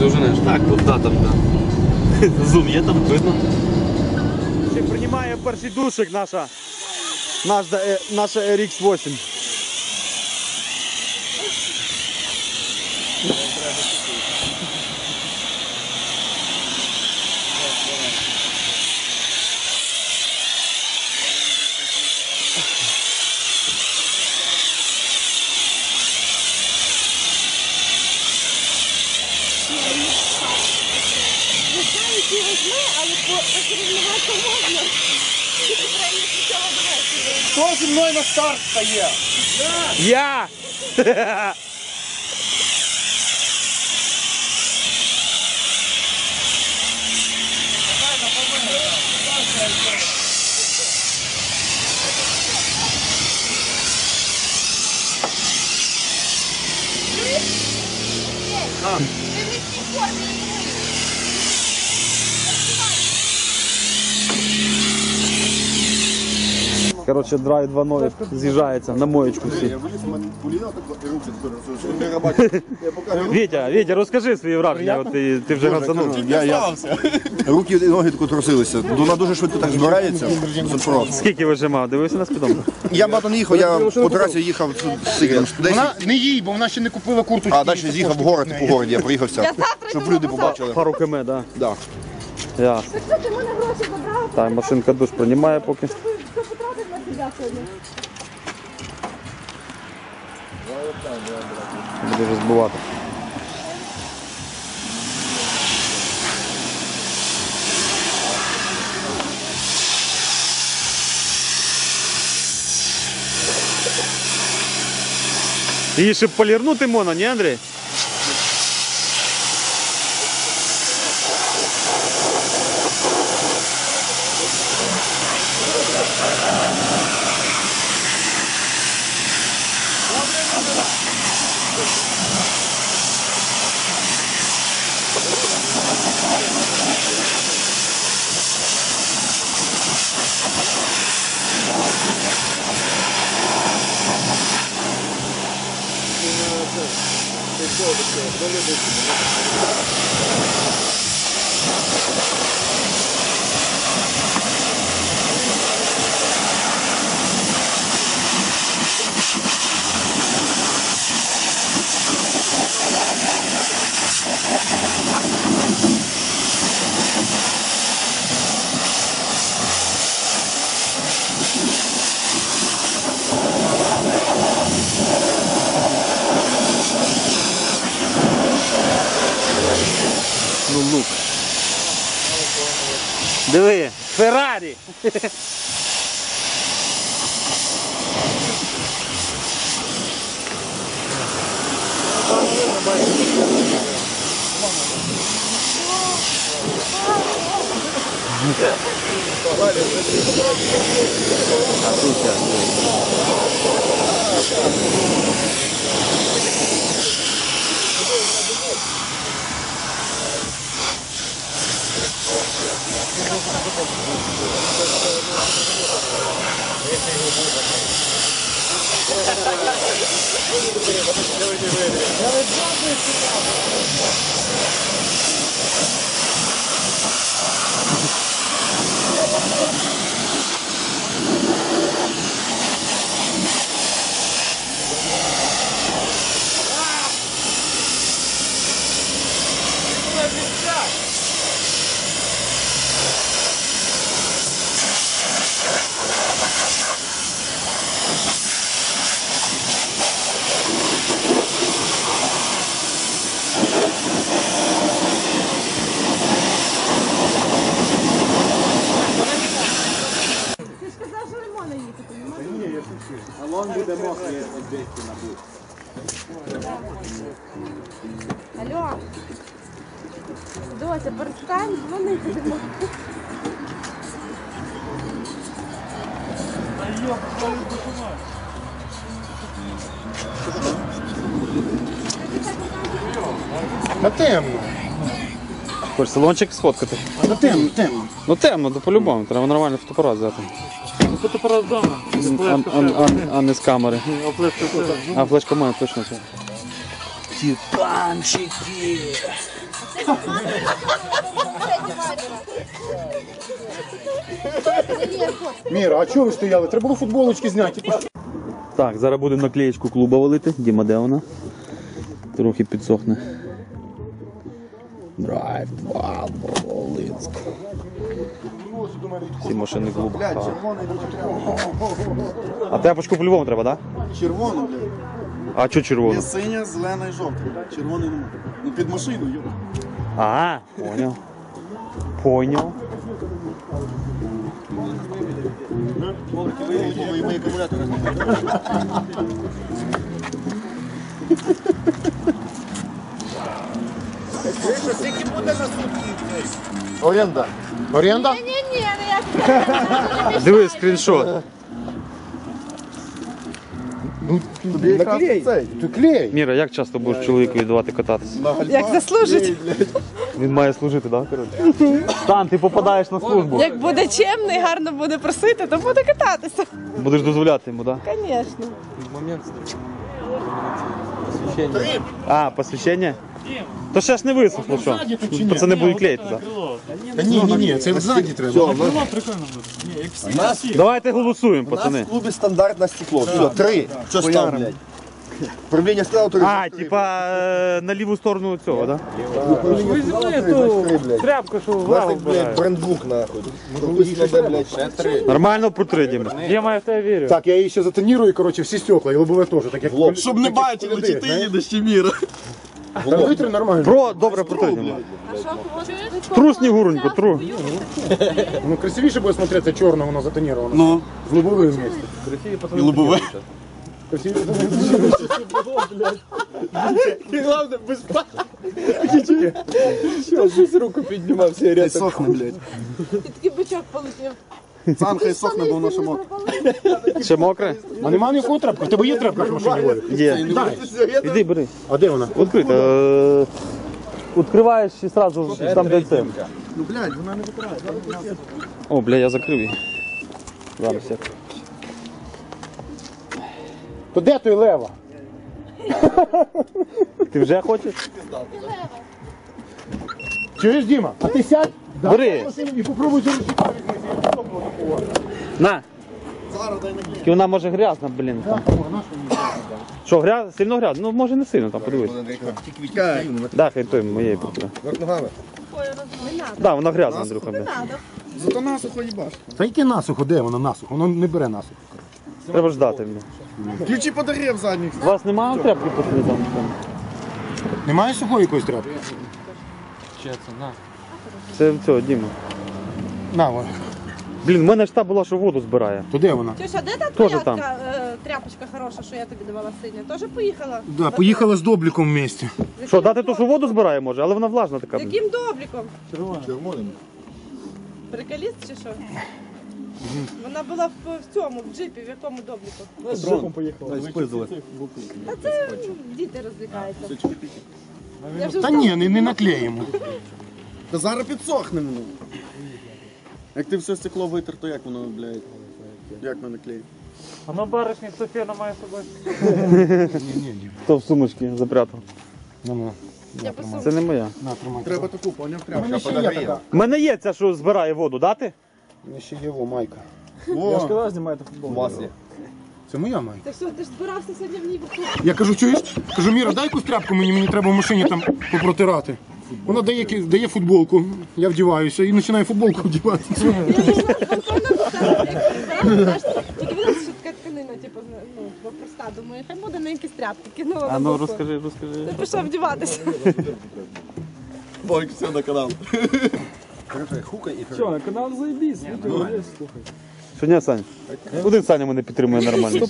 не. Так, тут да, там, да. Зум є там, видно. Ще приймає перший душик наша, наш, е, наша RX8. Хто зі мною на старт стає? Я! Коротше, драйв 2.0 з'їжджається на моєчку всі. Вітя, Вітя, розкажи свої враження, от ти, ти вже газанув. Я, я, руки і ноги тако трусилися. Вона дуже швидко так збирається. Запро. Скільки вижимав? Дивився на спідометр? Я багато не їхав, я по трасі їхав там, 10. Вона не їй, бо вона ще не купила курточку. А далі з'їхав в город, по городі, я проїхався, щоб люди побачили. Пару км, так? Да. Я. Так що ти мене гроші забрав? Так, машинка душ приймає поки. Буде вже збивати. Її ще полірнути можна, ні, Андрій? Диви, Феррарі. Ти ж казав, що лимона їхати, немає? Алло. Дося, перестань дзвонити. На темно. Хочеш салончик сфоткати? На темно, темно. Ну темно, то по-любому, треба нормальний фотоапарат взяти. Фотоапарат вдома. А, а, а, а не з камери. А флешка має точно це. Міра, а чого ви стояли? Треба було футболочки зняти. Так, зараз будемо наклеєчку клуба валити. Діма, де вона? Трохи підсохне. Драйв 2, Волинськ. Всі машини Так. червоний А тепочку по-любому треба, так? Червоний, блядь. Да? А що червоно? Є синя, зелена і жовта. Червоний немає. Ну під машину, йо. А, понял. Понял. Волковий мої акумулятори. Оренда. Оренда? Ні-ні, не як Диви скріншот. Тобі якраз цей. Ти клей. Міра, як часто будеш чоловікові давати кататися? На. Як заслужить. Він має служити, так? коротше? Тан, ти попадаєш на службу. Як буде чемний, гарно буде просити, то буде кататися. Будеш дозволяти йому, так? Звісно. Посвящення. А, посвящення? То ще ж не висохло, що? Пацани будуть клеїти. Та ні, ні, ні, це ззаді треба. Давайте голосуємо, У нас пацани. в клубі стандартне стекло. Все, три. Що став, блядь? Правління сказало, то А, типа е, на ліву сторону цього, так? Тряпка, що в Нафиг, лаву блядь, брендбук, нахуй. Прописано, де, блядь, ще три. Нормально протри, Діма. Я маю в тебе вірю. Так, я її ще затонірую, коротше, всі стекла, і лобове теж. Так як. Щоб не бачили, чи ти їдеш, чи міра. Та витри нормально. Про, добре протри, Діма. Тру снігуреньку, тру. Ну красивіше буде смотреться чорне, воно затоніровано. Ну, З лобовим вместе. і лобове. Красивіше. Хай сохне, блядь. Такий бичок полетів. Сам хай сохне, бо воно ще мокре. Ще мокре? А нема ніякого трапка? В тебе є трапка в машині? Оля? Є. Дай. Іди, бери. А де вона? Відкрита. Е, Відкриваєш і одразу там де це. Ну, блядь, вона не витирає. О, бля, я закрив її. Зараз я. То де той лева? Ти вже хочеш? Чуєш, Діма? А ти сядь? Бери. І попробуй заручити. На. І вона може грязна, блін. Там. Що, гряз? Сильно грязна? Ну, може не сильно, там подивись. Да, хай той моєї покуди. ногами. Да, вона грязна, Андрюха, бля. Зато насухо їбаш. Та яке насухо, де воно насухо? Воно не бере насухо. Треба ждати, бля. Ключі подарив задніх. У вас немає тряпки там? там? Немає сухої якоїсь трапки? Це в цього, Діма. На, вона. Блін, в мене ж та була, що воду збирає. То де вона? Тюша, де та Тоже твоя там. така, е, тряпочка хороша, що я тобі давала синя? Теж поїхала? Да, поїхала з добліком в місті. З Що, дати ту, що воду збирає може, але вона влажна така. З блін. яким добліком? Червоним. Приколіст чи що? Вона була в, в цьому, в джипі, в якому добліку? Спиздили. Та це м, діти розвлікаються. Я вже Та ні, не, не наклеїмо. Та зараз підсохне воно. Як ти все стекло витер, то як воно, блядь? Як мене клеїть? А ну баришня Софія має собою. Хто в сумочці запрятав? Я посуну. Це не моя. на, тримай. Треба таку, поняв? Прямо. У мене є ця, що збирає воду, дати? У ще є майка. О, Коли знімаєте футбол? маслі. Це моя майка. Та все, ти ж збирався сьогодні в ній виходити. Я кажу, чуєш? Кажу, Міра, дай якусь тряпку мені, мені треба в машині там попротирати. Вона дає, дає футболку, я вдіваюся і починаю футболку вдівати. Тільки вона така тканина, типу, ну, бо проста. Думаю, хай буде на якісь тряпки. Кинула А ну розкажи, розкажи. Ти пішов вдіватися. Бой, все на канал. Що, на канал заєбісь, слухай. Що ні, Сань? Один Саня мене підтримує нормально.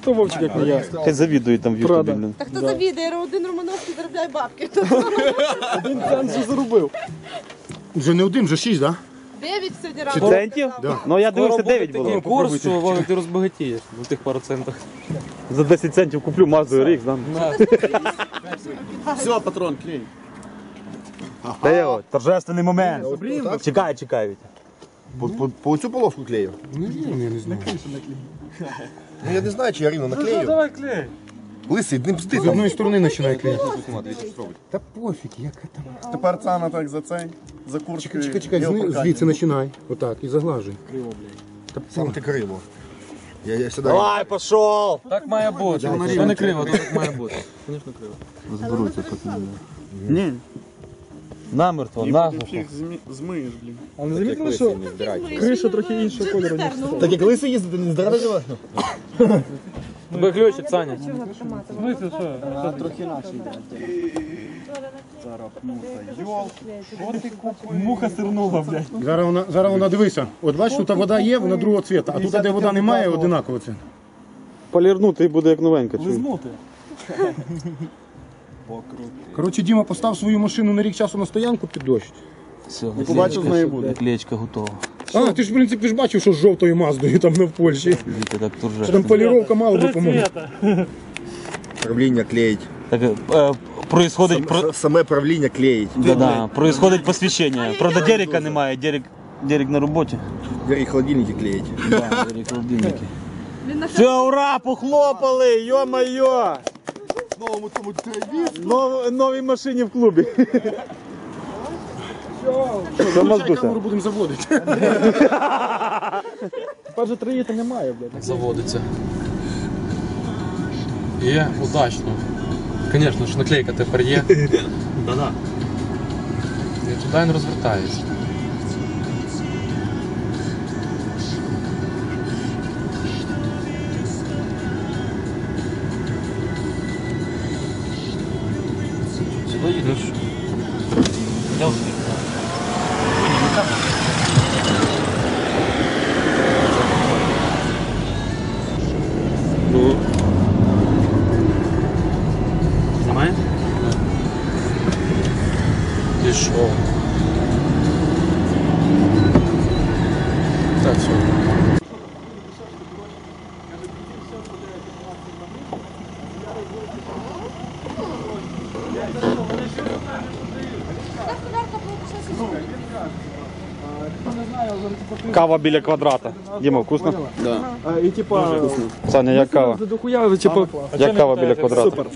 Хто вовчик, як не я? Хай завідує там в Ютубі. Правда. блін. Та хто завідає, один Романовський заробляє бабки. Він там вже заробив. Вже не один, вже шість, так? Дев'ять сьогодні Чи рано. центів? Ну я дивився 9 було. курс, що Вова, ти розбагатієш на тих пару центах. За 10 центів куплю Mazda RX, да? Все, патрон, клей. Та його, торжественний момент. Чекай, чекай. Вітя. По, по, по цю полоску клею. Ну, я не знаю. Ну я не знаю, чи я рівно наклею. Давай клей. Лисий, не псти З одної сторони починає клеїти. Та пофіг, яка там. Тепер цана так за цей, за курткою. Чекай, чекай, чекай, зни- звідси починай. Отак, і заглажуй. Сам ти криво. Я, я сюди. Давай, пішов! Так має бути. Що не криво, то так має бути. Звісно, криво. Ні, Намертво, наглухо. змиєш, блін. А не замітили, що криша трохи іншого кольору, ніж Ну, Так як лисий їздити, не здоров'я. Виключить, Саня. муха сирнула, блядь. Зараз вона, зараз вона дивися. От бачиш, тут вода є, вона другого цвіта, а тут, де вода немає, одинаково це. Полірнути і буде як новенька. чуєш? Лизнути. Коротше, Діма постав свою машину на рік часу на стоянку під дощ. Все, І побачив, з нею буде. наклеєчка готова. А, ти ж, в принципі, ж бачив, що з жовтою маздою там на Польщі. Вітя так турже. Що там поліровка мало допомогла. Правління клеїть. Так, е, происходить, про... Сам- Саме правління клеїть. да, да, происходить посвящення. Правда, Дерека немає, Дерек, Дерек на роботі. І холодильники клеїть. Да, Дерек в холодильнику. Все, ура, похлопали, йо-моє! Нов, новій машині в клубі. Що, Маздуся? камеру будемо заводити. Тепер же троїти немає, блядь. заводиться. Є удачно. Звісно ж, наклейка тепер є. Да-да. Туди він розвертається. Сюди їдеш. Я успів. Ну, Знімає? Пішов. Так, все. Кава біля квадрата. Діма, вкусно? А, і типа, Саня, як кава? за типа, Як кава біля квадрата? супер.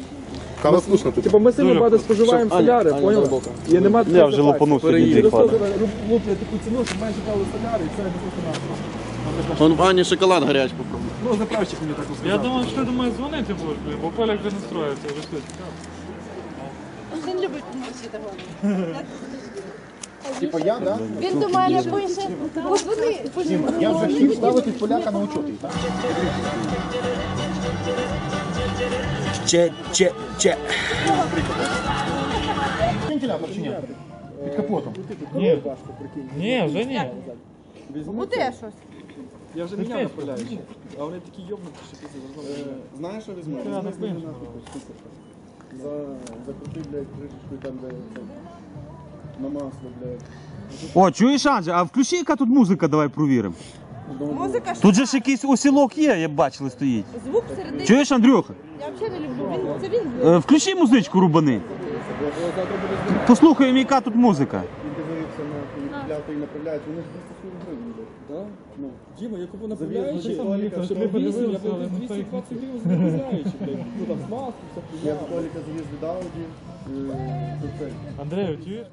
Кава вкусна тут. Типа ми сильно багато споживаємо соляри, поняв? І нема Я вже лупанув сьогодні дві того квадри. луплять таку ціну, що майже брали соляри, і це не просто Вон в Ані шоколад гарячий попробуй. Ну, заправщик мені так Я сказав. думаю, що думаю, дзвонити будеш, блін, бо Коля вже настроїться вже швидко. Типа я, да? Він до мене пише, от вони, Я вже хотів ставити поляка на учоти. так? Че, че, че. Вентилятор чи ні? Під капотом. Ні, ні, вже ні. буде щось. Я вже міняв направляючи. А вони такі йобнуті, що після зерно. Знаєш, що візьму? Я. За, закрути, блядь, кришечку там, де це, на масло, блядь. О, чуєш, Анже, а включи, яка тут музика, давай провіримо. Музика, Тут же ж якийсь осілок є, як бачили, стоїть. звук всередині. Чуєш, Андрюха? Я взагалі не люблю. Він, це він Е, Включи музичку рубани. Послухаємо, яка тут музика. Він дивився на купляти і направляють, вони ж 240 гривень, блядь. Ну, Діма, я купив направляючи, до щоб що ми ми я платив ніхто їх 220 гривень за блядь. Ну там смазку, все Я до Толіка завіз від Ауді, е, до чуєш?